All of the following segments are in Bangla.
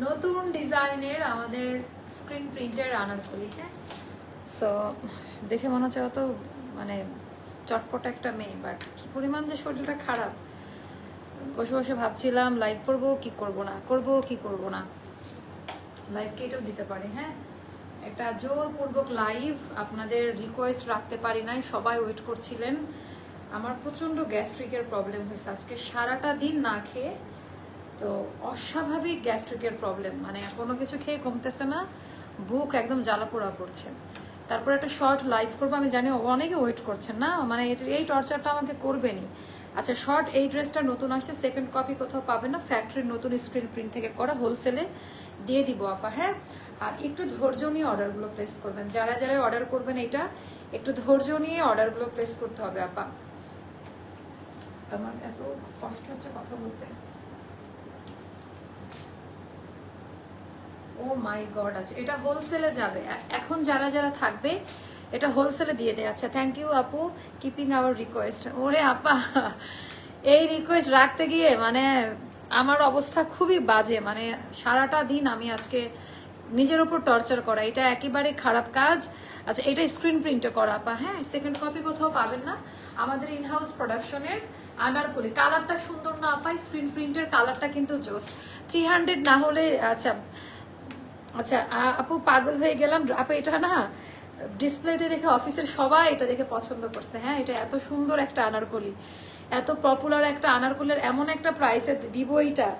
নতুন ডিজাইনের আমাদের স্ক্রিন প্রিন্টের আনারকলি হ্যাঁ? সো দেখে মনে হচ্ছে অত মানে চটপট একটা মেয়ে বাট কি পরিমাণ যে শরীরটা খারাপ। বসে বসে ভাবছিলাম লাইভ করব, কি করব না? করব, কি করব না? লাইভ কেটেও দিতে পারি হ্যাঁ? একটা জোরপূর্বক লাইভ আপনাদের রিকোয়েস্ট রাখতে পারি নাই, সবাই ওয়েট করছিলেন। আমার প্রচণ্ড গ্যাস্ট্রিকের প্রবলেম হয়েছে। আজকে সারাটা দিন না খেয়ে তো অস্বাভাবিক গ্যাস্ট্রিকের প্রবলেম। মানে কোনো কিছু খেয়ে কমতেছে না, বুক একদম জ্বালাপোড়া করছে। তারপর একটা শর্ট লাইভ করব, আমি জানি অনেকে ওয়েট করছেন না মানে এই টর্চারটা আমাকে করবেনি আচ্ছা শর্ট এই ড্রেসটা নতুন আসছে সেকেন্ড কপি কোথাও পাবেন না ফ্যাক্টরির নতুন স্ক্রিন প্রিন্ট থেকে করা হোলসেলে দিয়ে দিব আপা হ্যাঁ? আর একটু ধৈর্য নিয়ে অর্ডারগুলো প্লেস করবেন। যারা যারা অর্ডার করবেন এটা, একটু ধৈর্য নিয়ে অর্ডারগুলো প্লেস করতে হবে আপা। আমার এত কষ্ট হচ্ছে কথা বলতে। ও মাই গড আছে এটা হোলসেলে যাবে। এখন যারা যারা থাকবে, এটা হোলসেলে দিয়ে দেয়। আচ্ছা থ্যাংক ইউ আপু কিপিং আওয়ার রিকোয়েস্ট ওরে আপা, এই রিকোয়েস্ট রাখতে গিয়ে মানে আমার অবস্থা খুবই বাজে। মানে সারাটা দিন আমি আজকে নিজের উপর টর্চার করা। এটা একেবারে খারাপ কাজ। আচ্ছা এটা স্ক্রিন প্রিন্টে করা আপা। হ্যাঁ সেকেন্ড কপি কোথাও পাবেন না। আমাদের ইনহাউস প্রোডাকশনের আনারকলি। কালারটা সুন্দর না আপা স্ক্রিন প্রিন্টের কালারটা কিন্তু জোস। থ্রি হান্ড্রেড না হলে আচ্ছা আচ্ছা আপু পাগল হয়ে গেলাম। আপু, এটা না ডিসপ্লেতে দেখে অফিসের সবাই এটা দেখে পছন্দ করছে। হ্যাঁ এটা এত সুন্দর একটা আনারকলি। এত পপুলার একটা আনারকলির এমন একটা প্রাইসে দিব এটা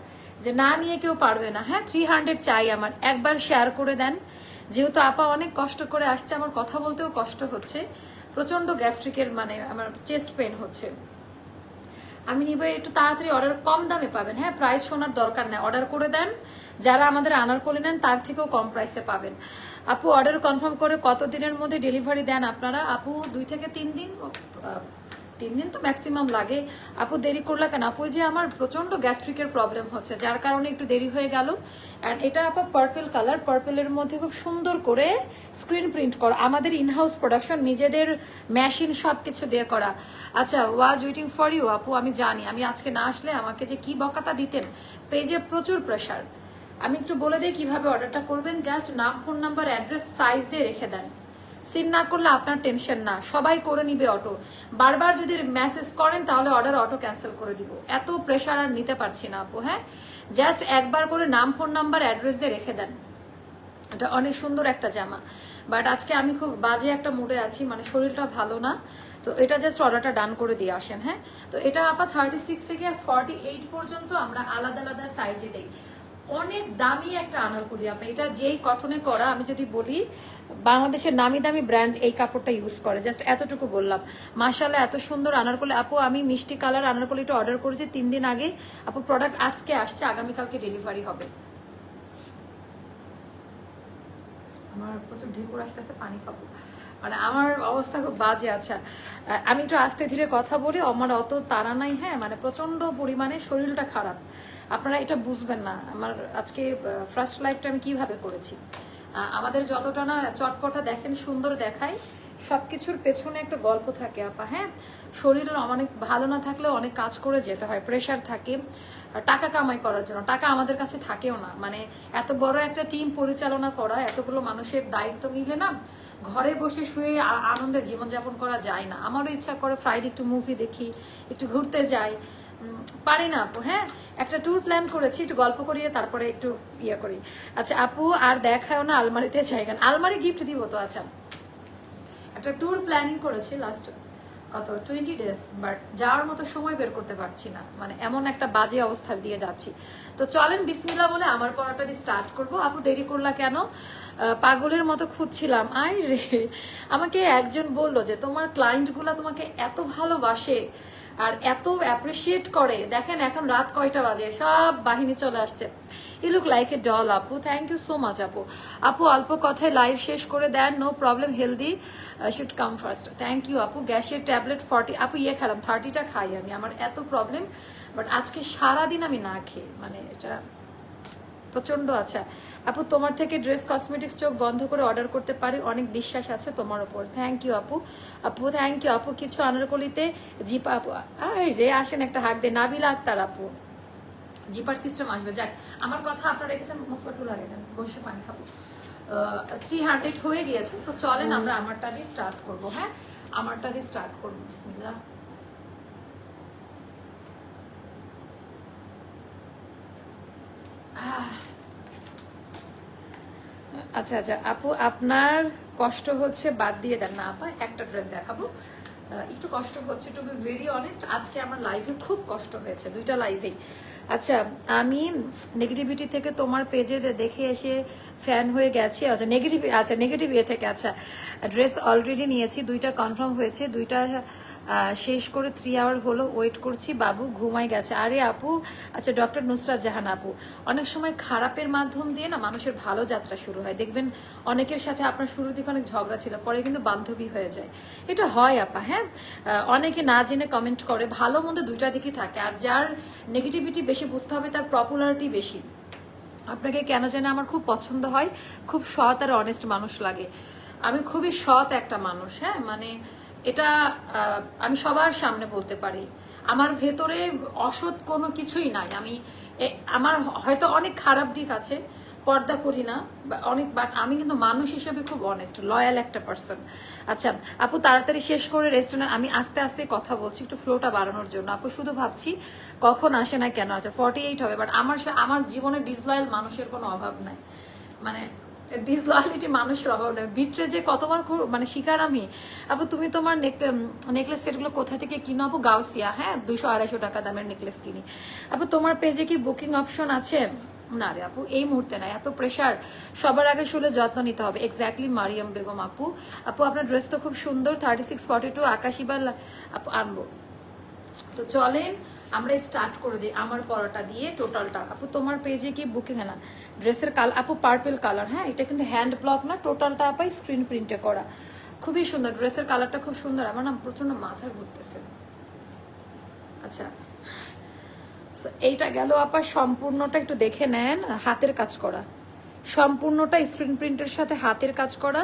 যে না নিয়ে কেউ পারবে না। হ্যাঁ থ্রি হান্ড্রেড চাই আমার। একবার শেয়ার করে দেন। যেহেতু আপা অনেক কষ্ট করে আসছে, আমার কথা বলতেও কষ্ট হচ্ছে। প্রচণ্ড গ্যাস্ট্রিকের মানে আমার চেস্ট পেন হচ্ছে। আমি নিব, একটু তাড়াতাড়ি অর্ডার কম দামে পাবেন। হ্যাঁ প্রাইস শোনার দরকার নেই। অর্ডার করে দেন। যারা আমাদের আনার করে নেন, তার থেকেও কম প্রাইসে পাবেন। আপু অর্ডার কনফার্ম করে কত দিনের মধ্যে ডেলিভারি দেন আপনারা? আপু, দুই থেকে তিন দিন? তিন দিন তো ম্যাক্সিমাম লাগে। আপু, দেরি করলে কেন? আপু যে আমার প্রচণ্ড গ্যাস্ট্রিকের প্রবলেম হচ্ছে, যার কারণে একটু দেরি হয়ে গেল। অ্যান্ড এটা আপা পার্পেল কালার পার্পেলের মধ্যে খুব সুন্দর করে স্ক্রিন প্রিন্ট করা। আমাদের ইনহাউস প্রোডাকশন নিজেদের মেশিন সব কিছু দিয়ে করা। আচ্ছা ওয়াজ ওয়েটিং ফর ইউ আপু, আমি জানি। আমি আজকে না আসলে আমাকে যে কি বকাটা দিতেন পেজে প্রচুর প্রেশার আমি একটু বলে দিই কীভাবে অর্ডারটা করবেন। জাস্ট নাম, ফোন নাম্বার, অ্যাড্রেস, সাইজ দিয়ে রেখে দেন। সিন না করলে আপনার টেনশন না। সবাই করে নিবে অটো। বারবার যদি মেসেজ করেন, তাহলে অর্ডার অটো ক্যান্সেল করে দিব। এত প্রেশার আর নিতে পারছি না আপু হ্যাঁ? জাস্ট একবার করে নাম, ফোন নাম্বার, অ্যাড্রেস দিয়ে রেখে দেন। এটা অনেক সুন্দর একটা জামা। বাট আজকে আমি খুব বাজে একটা মুডে আছি মানে শরীরটা ভালো না। তো এটা জাস্ট অর্ডারটা ডান করে দিয়ে আসেন হ্যাঁ? তো এটা আপা থার্টি সিক্স থেকে ফর্টি এইট পর্যন্ত আমরা আলাদা আলাদা সাইজে দেই। অনেক দামি একটা আনারকলি আপা। এটা যেই কটনে করা, আমি যদি বলি, বাংলাদেশের নামি দামি ব্র্যান্ড এই কাপড়টা ইউজ করে। জাস্ট এতটুকু বললাম। মাশাল্লাহ এত সুন্দর আনারকলি আপু, আমি মিষ্টি কালার আনারকলিটা অর্ডার করেছি। তিন দিন আগে আপু প্রোডাক্ট আজকে আসছে, আগামীকালকে ডেলিভারি হবে। আমার প্রচুর ঢেকুর আসতেছে, পানি খাব। মানে আমার অবস্থা খুব বাজে আচ্ছা আমি একটু আস্তে ধীরে কথা বলি। আমার অত তাড়া নাই হ্যাঁ? মানে প্রচণ্ড পরিমাণে শরীরটা খারাপ। আপনারা এটা বুঝবেন না। আমার আজকে ফার্স্ট লাইফটা আমি কীভাবে করেছি? আমাদের যতটা না চটপটা দেখেন, সুন্দর দেখায়, সবকিছুর পেছনে একটা গল্প থাকে, আপা হ্যাঁ? শরীরের অনেক ভালো না থাকলেও অনেক কাজ করে যেতে হয় প্রেশার থাকে। টাকা কামাই করার জন্য, টাকা আমাদের কাছে থাকেও না। মানে এত বড় একটা টিম পরিচালনা করা, এতগুলো মানুষের দায়িত্ব নিলে না, ঘরে বসে শুয়ে আনন্দে জীবনযাপন করা যায় না। আমারও ইচ্ছা করে ফ্রাইডে একটু মুভি দেখি, একটু ঘুরতে যাই। পারি না আপু হ্যাঁ? একটা ট্যুর প্ল্যান করেছি, একটু গল্প করিয়ে তারপরে একটু ইয়ে করি। আচ্ছা আপু, আর দেখাও না আলমারিতে জায়গা। আলমারি গিফট দিব তো আচ্ছা। একটা ট্যুর প্ল্যানিং করেছি লাস্ট কত? টোয়েন্টি ডেজ বাট যাওয়ার মতো সময় বের করতে পারছি না। মানে এমন একটা বাজে অবস্থার দিয়ে যাচ্ছি। তো চলেন বিসমিল্লা বলে আমার পড়াটা দিয়ে স্টার্ট করব। আপু, দেরি করলা কেন? পাগলের মতো খুঁজছিলাম। আই রে। আমাকে একজন বলল যে, তোমার ক্লায়েন্টগুলো তোমাকে এত ভালোবাসে। আর এত অ্যাপ্রিসিয়েট করে। দেখেন এখন রাত কয়টা বাজে? সব বাহিনী চলে আসছে। I look like a doll আপু। থ্যাংক ইউ সো মাচ আপু। আপু, অল্প কথায় লাইভ শেষ করে দেন। No problem healthy should come first thank you আপু। গ্যাসের ট্যাবলেট ফর্টি আপু ইয়ে খেলাম। থার্টিটা খাই আমি। আমার এত প্রবলেম বাট আজকে সারাদিন আমি না খেয়ে মানে এটা প্রচণ্ড আচ্ছা আপু তোমার থেকে ড্রেস কসমেটিক্স চোখ বন্ধ করে অর্ডার করতে পারি অনেক বিশ্বাস আছে তোমার ওপর। থ্যাংক ইউ আপু। আপু থ্যাংক ইউ আপু কিছু আনারকলিতে জিপা আপু আরে রে আসেন একটা হাক দে নাবিলা আক্তার আপু। জিপার সিস্টেম আসবে। যাক আমার কথা আপনারা রেখেছেন মফাটু লাগে দেন। বসে পানি খাব। থ্রি হান্ড্রেড হয়ে গিয়েছে তো চলেন আমরা আমারটা দিয়ে স্টার্ট করব হ্যাঁ? আমারটা দিয়ে স্টার্ট করব বিসমিল্লাহ। আহ। আচ্ছা আচ্ছা আপু, আপনার কষ্ট হচ্ছে, বাদ দিয়ে দেন। না, আপা, একটা ড্রেস দেখাবো। একটু কষ্ট হচ্ছে টু বি ভেরি অনেস্ট আজকে আমার লাইফে খুব কষ্ট হয়েছে, দুইটা লাইভেই আচ্ছা আমি নেগেটিভিটি থেকে তোমার পেজে দেখে এসে ফ্যান হয়ে গেছি। আচ্ছা নেগেটিভ আচ্ছা নেগেটিভ ইয়ে থেকে আচ্ছা ড্রেস অলরেডি নিয়েছি, দুইটা কনফার্ম হয়েছে, দুইটা শেষ করে থ্রি আওয়ার হলো ওয়েট করছি, বাবু ঘুমাই গেছে। আরে আপু আচ্ছা ডক্টর নুসরাত জাহান আপু, অনেক সময় খারাপের মাধ্যম দিয়ে না মানুষের ভালো যাত্রা শুরু হয়। দেখবেন অনেকের সাথে আপনার শুরুর দিকে অনেক ঝগড়া ছিল, পরে কিন্তু বান্ধবী হয়ে যায়। এটা হয়, আপা হ্যাঁ? অনেকে না জেনে কমেন্ট করে, ভালো মন্দ দুইটা দিকই থাকে, আর যার নেগেটিভিটি বেশি বুঝতে হবে, তার পপুলারিটি বেশি। আপনাকে কেন যেন আমার খুব পছন্দ হয়, খুব সৎ আর অনেস্ট মানুষ লাগে। আমি খুবই সৎ একটা মানুষ হ্যাঁ? মানে এটা আমি সবার সামনে বলতে পারি। আমার ভেতরে অসৎ কোনো কিছুই নাই। আমি আমার হয়তো অনেক খারাপ দিক আছে, পর্দা করি না অনেক বাট আমি কিন্তু মানুষ হিসেবে খুব অনেস্ট লয়াল একটা পার্সন আচ্ছা আপু তাড়াতাড়ি শেষ করে রেস্টুরেন্ট আমি আস্তে আস্তে কথা বলছি, একটু ফ্লোটা বাড়ানোর জন্য। আপু, শুধু ভাবছি কখন আসে না কেন আছে ফর্টি এইট হবে বাট আমার আমার জীবনে ডিসলয়াল মানুষের কোনো অভাব নাই। মানে ডিসলয়ালিটি মানুষের বিট্রে যে কতবার মানে শিকার আমি। আপু তুমি তোমার নেকলেস সেটগুলো কোথা থেকে কিনো? আপু গাউসিয়া। হ্যাঁ দুশো আড়াইশো টাকা দামের নেকলেস কিনি। আপু তোমার পেজে কি বুকিং অপশন আছে? না রে আপু, এই মুহূর্তে নাই এত প্রেশার সবার আগে শুলে যত্ন নিতে হবে। এক্স্যাক্টলি মারিয়াম বেগম আপু। আপু, আপনার ড্রেস তো খুব সুন্দর থার্টি সিক্স ফর্টি টু আকাশি বা আপু, আনব। তো চলেন আমরা স্টার্ট করে দিই আমার পরোটা দিয়ে টোটালটা আপু, তোমার পেজে কি বুকিং না ড্রেসের কালার আপু পার্পেল কালার হ্যাঁ? এটা কিন্তু হ্যান্ড ব্লক না টোটালটা আপাই স্ক্রিন প্রিন্টে করা। খুবই সুন্দর ড্রেসের কালারটা খুব সুন্দর। আমার না প্রচণ্ড মাথায় ঘুরতেছে। আচ্ছা। এইটা গেল আপা, সম্পূর্ণটা একটু দেখে নেন, হাতের কাজ করা। সম্পূর্ণটা স্ক্রিন প্রিন্টের সাথে হাতের কাজ করা।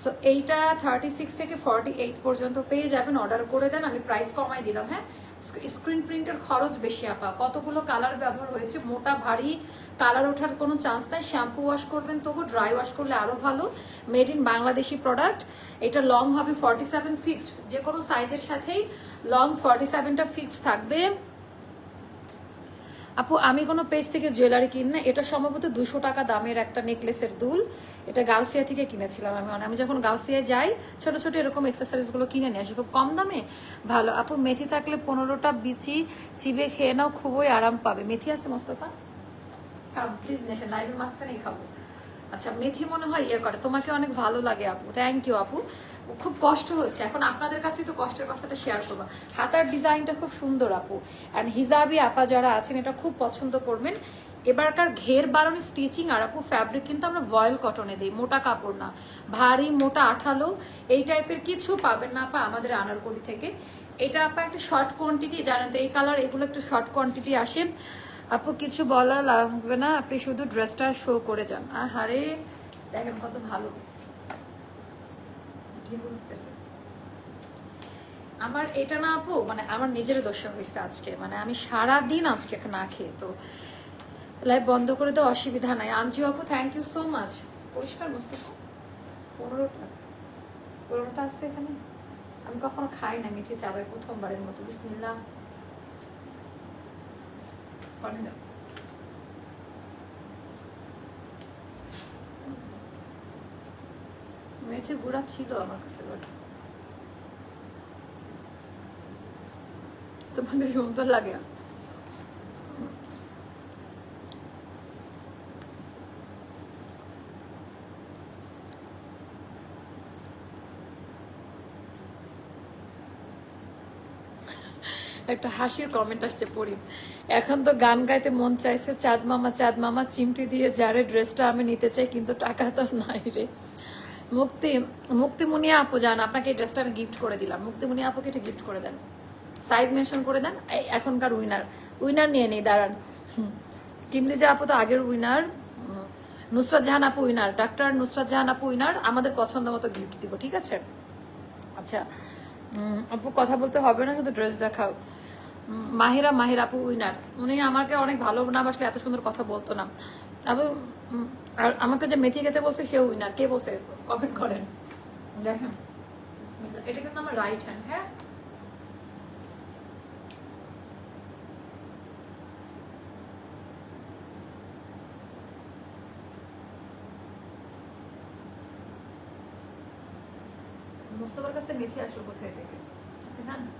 সো এইটা থার্টি সিক্স থেকে ফর্টি এইট পর্যন্ত পেয়ে যাবেন অর্ডার করে দেন। আমি প্রাইস কমাই দিলাম হ্যাঁ? স্ক্রিন প্রিন্টের খরচ বেশি, আপা। কতগুলো কালার ব্যবহার হয়েছে, মোটা, ভারী কালার ওঠার কোনো চান্স নাই। শ্যাম্পু ওয়াশ করবেন তবু ড্রাই ওয়াশ করলে আরও ভালো। মেড ইন বাংলাদেশি প্রোডাক্ট এটা লং হবে ফর্টি সেভেন ফিক্সড যে কোনো সাইজের সাথেই লং ফর্টি সেভেনটা ফিক্সড থাকবে। আপু, আমি কোনো পেজ থেকে জুয়েলারি কিনি না। এটা সম্ভবত দুশো টাকা দামের একটা নেকলেসের দুল। এটা গাউসিয়া থেকে কিনেছিলাম আমি আমি যখন গাউসিয়া যাই, ছোট ছোট এরকম এক্সেসরিজগুলো কিনে নিয়ে আসি। খুব কম দামে ভালো। আপু, মেথি থাকলে পনেরোটা বিচি চিবে খেয়ে নাও, খুবই আরাম পাবে। মেথি আছে মোস্তফা? কারণ প্লিজ নেশে লাইভের মাঝখানেই খাব। আচ্ছা মেথি মনে হয় ইয়ে করে। তোমাকে অনেক ভালো লাগে আপু। থ্যাংক ইউ আপু। খুব কষ্ট হচ্ছে। এখন আপনাদের কাছে তো কষ্টের কথাটা শেয়ার করব। হাতার ডিজাইনটা খুব সুন্দর আপু। অ্যান্ড হিজাবি আপা যারা আছেন, এটা খুব পছন্দ করবেন। এবারকার ঘের বারণে স্টিচিং আর আপু ফ্যাব্রিক কিন্তু আমরা ভয়েল কটনে দিই, মোটা কাপড় না। ভারী, মোটা, আঠালো, এই টাইপের কিছু পাবেন না আপা আমাদের আনারকলি থেকে। এটা আপা একটা শর্ট কোয়ান্টিটি জানেন তো, এই কালার এগুলো একটু শর্ট কোয়ান্টিটি আসে। আপু কিছু বলা লাগবে না, আপনি শুধু ড্রেসটা শো করে যান। আর হারে দেখেন কত ভালো। উঠতেছে। আমার এটা না আপু মানে আমার নিজের দোষ হয়েছে আজকে। মানে আমি সারা দিন আজকে না খেয়ে, তো লাইভ বন্ধ করে তো অসুবিধা নাই। আনজি আপু থ্যাংক ইউ সো মাচ পরিষ্কার মুস্তফা পনেরোটা। পনেরোটা আছে এখানে। আমি কখনো খাই না মিঠে চাবাই প্রথমবারের মতো। বিসমিল্লা পানি মেথি গুঁড়া ছিল আমার কাছে তোমাকে সুন্দর লাগে। একটা হাসির কমেন্ট আসছে পড়ি এখন তো গান গাইতে মন চাইছে চাঁদ মামা চাঁদ মামা চিমটি দিয়ে, যারে ড্রেসটা আমি নিতে চাই, কিন্তু টাকা তো নাই রে। মুক্তি মুক্তিমুনিয়া আপু যান আপনাকে এই ড্রেসটা আমি গিফট করে দিলাম। মুক্তিমুনিয়া আপুকে এটা গিফট করে দেন। সাইজ মেনশন করে দেন এখনকার উইনার উইনার নিয়ে নেই দাঁড়ান। কিমলিজা আপু তো আগের উইনার নুসরাত জাহান আপু উইনার ডাক্তার নুসরাত জাহান আপু উইনার আমাদের পছন্দ মতো গিফট দিব ঠিক আছে? আচ্ছা আপু কথা বলতে হবে না কিন্তু ড্রেস দেখাও। মাহিরা মাহিরা আপু উইনার উনি আমাকে অনেক ভালো না বাসলে এত সুন্দর কথা বলতো না। উম, আর আমাকে যে মেথি খেতে বলছে সে উইনার। কে বলছে? কমেন্ট করেন। দেখেন। এটা কিন্তু আমার রাইট হ্যান্ড হ্যাঁ? মোস্তফার কাছে মেথি আসলো কোথায় থেকে? আপনি জানেন?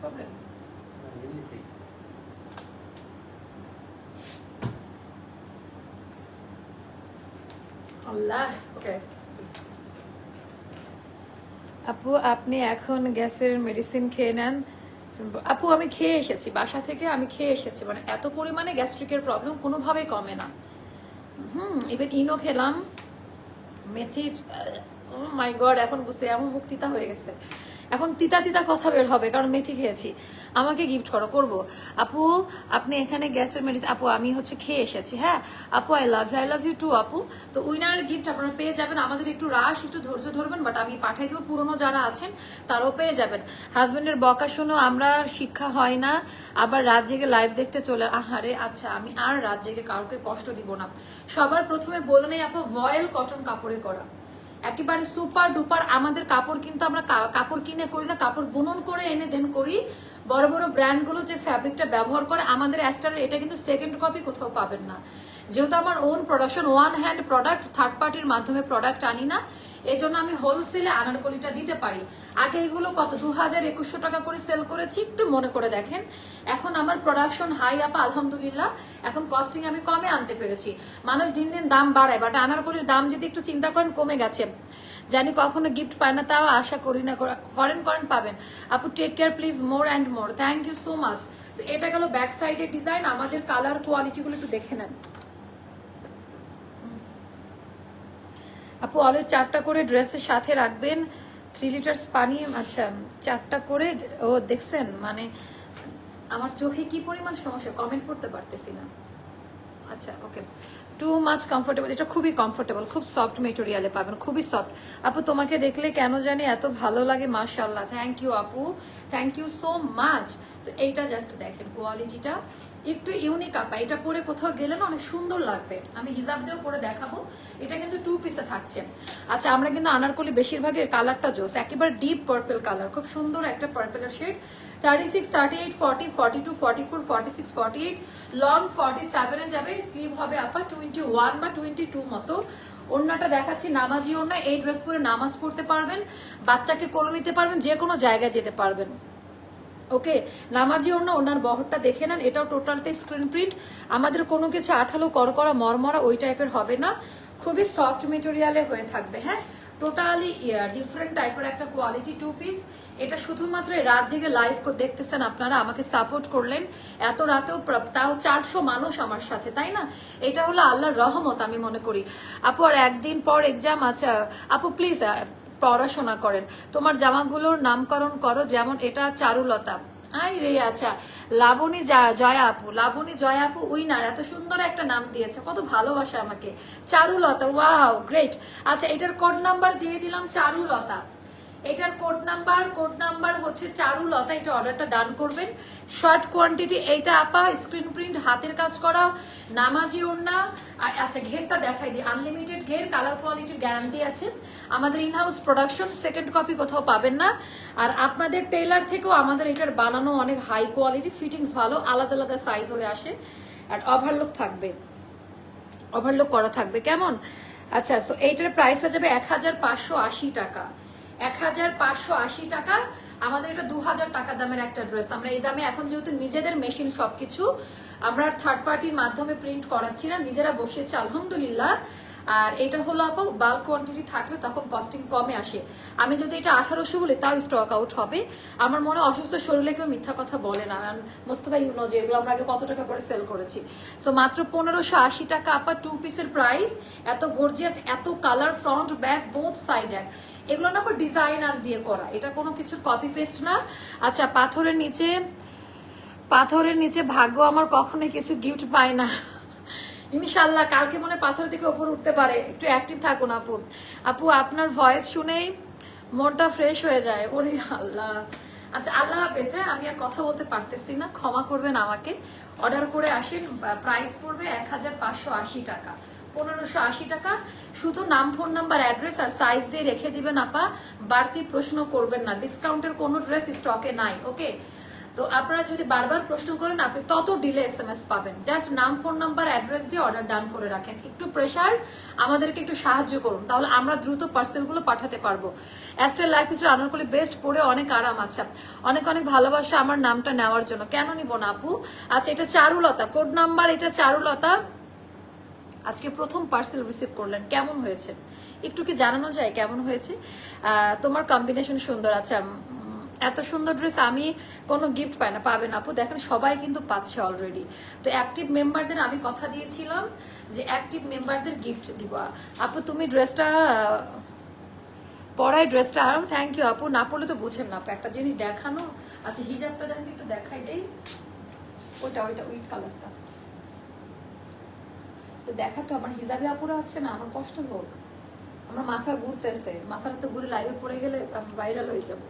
প্রবলেম আল্লাহ ওকে আপু, আপনি এখন গ্যাসের মেডিসিন খেয়ে নেন। আপু, আমি খেয়ে এসেছি, বাসা থেকে আমি খেয়ে এসেছি মানে এত পরিমাণে গ্যাস্ট্রিকের প্রবলেম কোনোভাবেই কমে না। হুম ইভেন ইনো খেলাম, মেথির মাই গড এখন বুঝতে এমন মুক্তিতা হয়ে গেছে। এখন তিতা তিতা কথা বের হবে, কারণ মেথি খেয়েছি। আমাকে গিফট করো, করব। আপু, আপনি এখানে গ্যাসের মেডিসিন আপু, আমি হচ্ছে খেয়ে এসেছি হ্যাঁ? আপু I love you I love you too আপু। তো উইনার গিফট আপনারা পেয়ে যাবেন। আমাদের একটু রাশ একটু ধৈর্য ধরবেন বাট আমি পাঠাই দেবো। পুরনো যারা আছেন, তারাও পেয়ে যাবেন। হাজবেন্ডের বকা শুনো, আমরা শিক্ষা হয় না। আবার রাত জেগে লাইভ দেখতে চলে আহারে আচ্ছা আমি আর রাত জেগে কাউকে কষ্ট দিব না। সবার প্রথমে বলে নেই আপু ভয়েল কটন কাপড়ে করা একেবারে সুপার ডুপার। আমাদের কাপড় কিন্তু আমরা কাপড় কিনে করি না, কাপড় বুনন করে এনে দেন করি। বড় বড় ব্র্যান্ডগুলো যে ফ্যাব্রিকটা ব্যবহার করে, আমাদের অ্যাস্টারের এটা কিন্তু সেকেন্ড কপি কোথাও পাবেন না। যেহেতু আমার own production one hand product third পার্টির মাধ্যমে প্রোডাক্ট আনি না এই জন্য আমি হোলসেলে আনারকলিটা দিতে পারি। আগে এগুলো কত? দু হাজার একুশশো টাকা করে সেল করেছি, একটু মনে করে দেখেন। এখন আমার প্রোডাকশন হাই আপা আলহামদুলিল্লাহ। এখন কস্টিং আমি কমে আনতে পেরেছি। মানুষ দিন দিন দাম বাড়ায় বাট আনারকলির দাম যদি একটু চিন্তা করেন, কমে গেছে। জানি কখনো গিফট পায় না, তাও আশা করি না করেন করেন, পাবেন। আপু take care please more and more thank you so much এটা গেল ব্যাক সাইডের ডিজাইন আমাদের কালার কোয়ালিটিগুলো একটু দেখে নেন। আপু, আলু চারটা করে ড্রেসের সাথে রাখবেন থ্রি লিটার্স পানি আচ্ছা চারটা করে, ও দেখছেন মানে আমার চোখে কি পরিমাণ সমস্যা? কমেন্ট করতে পারতেছি না। আচ্ছা ওকে টু মাচ কমফোর্টেবল এটা খুবই কমফোর্টেবল খুব সফট মেটেরিয়ালে পাবেন, খুবই সফট আপু, তোমাকে দেখলে কেন জানি এত ভালো লাগে মাশাল্লাহ থ্যাংক ইউ আপু। থ্যাংক ইউ সো মাচ তো এইটা জাস্ট দেখেন কোয়ালিটিটা একটু ইউনিক আপা, এটা পরে কোথাও গেলে না অনেক সুন্দর লাগবে। আমি হিসাব দিয়েও পরে দেখাবো, এটা কিন্তু টু পিসে থাকছে। আচ্ছা আমরা কিন্তু আনারকলি বেশিরভাগই কালারটা জোস একেবারে ডিপ পার্পল কালার খুব সুন্দর একটা পার্পেলের shade thirty six thirty eight forty forty two forty four forty six forty eight long forty সেভেনে যাবে স্লিভ হবে আপা টোয়েন্টি ওয়ান বা টোয়েন্টি টু মতো। ওড়নাটা দেখাচ্ছি, নামাজি ওড়না, এই ড্রেস পরে নামাজ পড়তে পারবেন, বাচ্চাকে করে নিতে পারবেন, যে কোনো জায়গায় যেতে পারবেন। ওকে নামাজি অন্য ওনার বহরটা দেখে নেন, এটাও টোটালটাই স্ক্রিন প্রিন্ট আমাদের কোনো কিছু আঠালো, করকরা, মরমরা ওই টাইপের হবে না। খুবই সফট মেটেরিয়ালে হয়ে থাকবে হ্যাঁ? টোটালি ডিফারেন্ট টাইপের একটা কোয়ালিটি টু পিস এটা শুধুমাত্র রাত জেগে লাইভ দেখতেছেন আপনারা, আমাকে সাপোর্ট করলেন। এত রাতেও তাও চারশো মানুষ আমার সাথে, তাই না? এটা হলো আল্লাহর রহমত আমি মনে করি। আপু, আর একদিন পর এক্সাম আছে। আপু প্লিজ পড়াশোনা করেন। তোমার জামাগুলোর নামকরণ করো, যেমন এটা চারুলতা। আই রে আচ্ছা। লাবণী জয়া আপু লাবণী জয়া আপু উইনার, এত সুন্দর একটা নাম দিয়েছে। কত ভালোবাসে আমাকে। Charulata, wow, great. আচ্ছা এটার কোড নাম্বার দিয়ে দিলাম চারুলতা। এটার কোড নাম্বার কোড নাম্বার হচ্ছে চারুলতা এটা অর্ডারটা ডান করবেন। শর্ট কোয়ান্টিটি এইটা আপা স্ক্রিন প্রিন্ট হাতের কাজ করা, নামাজি ওড়না আচ্ছা ঘেরটা দেখাই দিই। আনলিমিটেড ঘের কালার কোয়ালিটির গ্যারান্টি আছে। আমাদের ইনহাউস প্রোডাকশন সেকেন্ড কপি কোথাও পাবেন না। আর আপনাদের টেলার থেকেও আমাদের এটার বানানো অনেক হাই কোয়ালিটি ফিটিংস ভালো, আলাদা আলাদা সাইজ হয়ে আসে। আর ওভারলুক থাকবে। ওভারলোক করা থাকবে, কেমন? আচ্ছা সো এইটার প্রাইসটা যাবে এক হাজার পাঁচশো আশি টাকা। এক হাজার পাঁচশো আশি টাকা। আমাদের এটা দু হাজার টাকা দামের একটা ড্রেস আমরা এই দামে এখন যেহেতু নিজেদের মেশিন সবকিছু, আমরা থার্ড পার্টির মাধ্যমে প্রিন্ট করাচ্ছি না, নিজেরা বসেছি, আলহামদুলিল্লাহ। আর এটা হলো আপা বাল্ক কোয়ান্টিটি থাকলে তখন কস্টিং কমে আসে। আমি যদি এটা আঠারোশো বলি, তাও স্টক আউট হবে। আমার মনে অসুস্থ শরীরে কেউ মিথ্যা কথা বলে না। মোস্তফা ইউনো যে এগুলো আমরা আগে কত টাকা করে সেল করেছি। সো মাত্র পনেরোশো আশি টাকা, আপা টু পিসের প্রাইস এত গর্জিয়াস এত colour front back both side এক। এগুলো না আবার ডিজাইনার দিয়ে করা। এটা কোনো কিছুর কপি পেস্ট না। আচ্ছা পাথরের নিচে পাথরের নিচে ভাগ্য আমার কখনোই কিছু গিফট পায় না। ইনশাল্লাহ কালকে মনে পাথর থেকে ওপর উঠতে পারে। একটু অ্যাক্টিভ থাকুন, আপু। আপু, আপনার ভয়েস শুনেই মনটা ফ্রেশ হয়ে যায়। ওরে আল্লাহ। আচ্ছা আল্লাহ হাফেজ। হ্যাঁ আমি আর কথা বলতে পারতেছি না। ক্ষমা করবেন আমাকে। অর্ডার করে আসেন প্রাইস পড়বে এক হাজার পাঁচশো আশি টাকা। পনেরোশো আশি টাকা। শুধু নাম, ফোন নাম্বার, অ্যাড্রেস আর সাইজ দিয়ে রেখে দিবেন আপা। বাড়তি প্রশ্ন করবেন না। ডিসকাউন্টের কোনো ড্রেস স্টকে নাই ওকে তো আপনারা যদি বারবার প্রশ্ন করেন, আপনি তত ডিলে এস এম এস পাবেন। জাস্ট নাম, ফোন নাম্বার, অ্যাড্রেস দিয়ে অর্ডার ডান করে রাখেন। একটু প্রেশার আমাদেরকে একটু সাহায্য করুন। তাহলে আমরা দ্রুত পার্সেলগুলো পাঠাতে পারব। Aster life style Anarkali best পরে অনেক আরাম আছে। অনেক অনেক ভালোবাসা আমার নামটা নেওয়ার জন্য। কেন নিব না আপু? আচ্ছা এটা চারুলতা। কোড নাম্বার এটা চারুলতা। আজকে প্রথম পার্সেল রিসিভ করলেন। কেমন হয়েছে? একটু কি জানানো যায় কেমন হয়েছে? তোমার কম্বিনেশন সুন্দর আছে। এত সুন্দর ড্রেস আমি কোনো গিফট পাই না পাবেন আপু, দেখেন সবাই কিন্তু পাচ্ছে অলরেডি তো অ্যাক্টিভ মেম্বারদের আমি কথা দিয়েছিলাম যে অ্যাক্টিভ মেম্বারদের গিফট দিব। আপু, তুমি ড্রেসটা পরাই ড্রেসটা আরও থ্যাংক ইউ আপু। না পড়লে তো বুঝেন না আপু। একটা জিনিস দেখানো। আচ্ছা হিজাবটা দেন একটু দেখাই দেই। ওইটা ওইটা, ওই কালারটা দেখাতে আমার হিজাবে আপুরা আছে না, আমার কষ্ট হোক। আমার মাথা ঘুরতেছে মাথার তো ঘুরে লাইভে পড়ে গেলে ভাইরাল হয়ে যাব।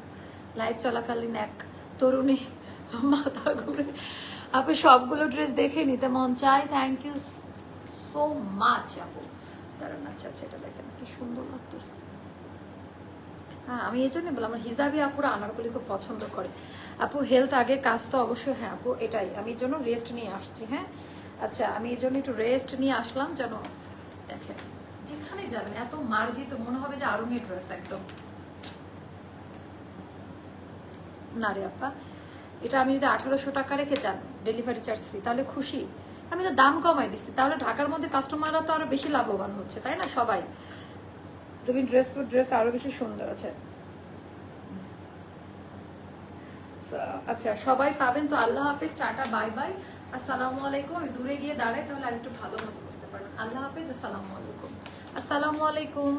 লাইভ চলাকালীন এক তরুণী মাথা ঘুরে। আপনি সবগুলো ড্রেস দেখে নিতে মন চাই থ্যাংক ইউ সো মাচ আপু। দাঁড়ান আচ্ছা আচ্ছা এটা দেখেন, কি সুন্দর লাগতেছে। হ্যাঁ আমি এই জন্য বললাম, আমার হিজাবি আপুরা আনারগুলি খুব পছন্দ করে। আপু হেলথ আগে, কাজ তো অবশ্যই হ্যাঁ আপু, এটাই। আমি এই জন্য রেস্ট নিয়ে আসছি হ্যাঁ? আচ্ছা আমি এই জন্য একটু রেস্ট নিয়ে আসলাম যেন দেখেন, যেখানে যাবেন, এত মার্জিত মনে হবে যে আরঙে ড্রেস একদম। না রে আপা, এটা আমি যদি আঠারোশো টাকা রেখে যান ডেলিভারি চার্জ ফ্রি তাহলে খুশি। আমি তো দাম কমাই দিচ্ছি তাহলে ঢাকার মধ্যে কাস্টমাররা তো আরও বেশি লাভবান হচ্ছে, তাই না সবাই? তুমি ড্রেস পর ড্রেস আরও বেশি সুন্দর আছে। আচ্ছা সবাই পাবেন তো, আল্লাহ হাফেজ, টাটা বাই বাই আসসালামু আলাইকুম, আমি দূরে গিয়ে দাঁড়াই, তাহলে আর একটু ভালো মতো বুঝতে পারবেন আল্লাহ হাফিজ, আসসালামু আলাইকুম। আসসালামু আলাইকুম।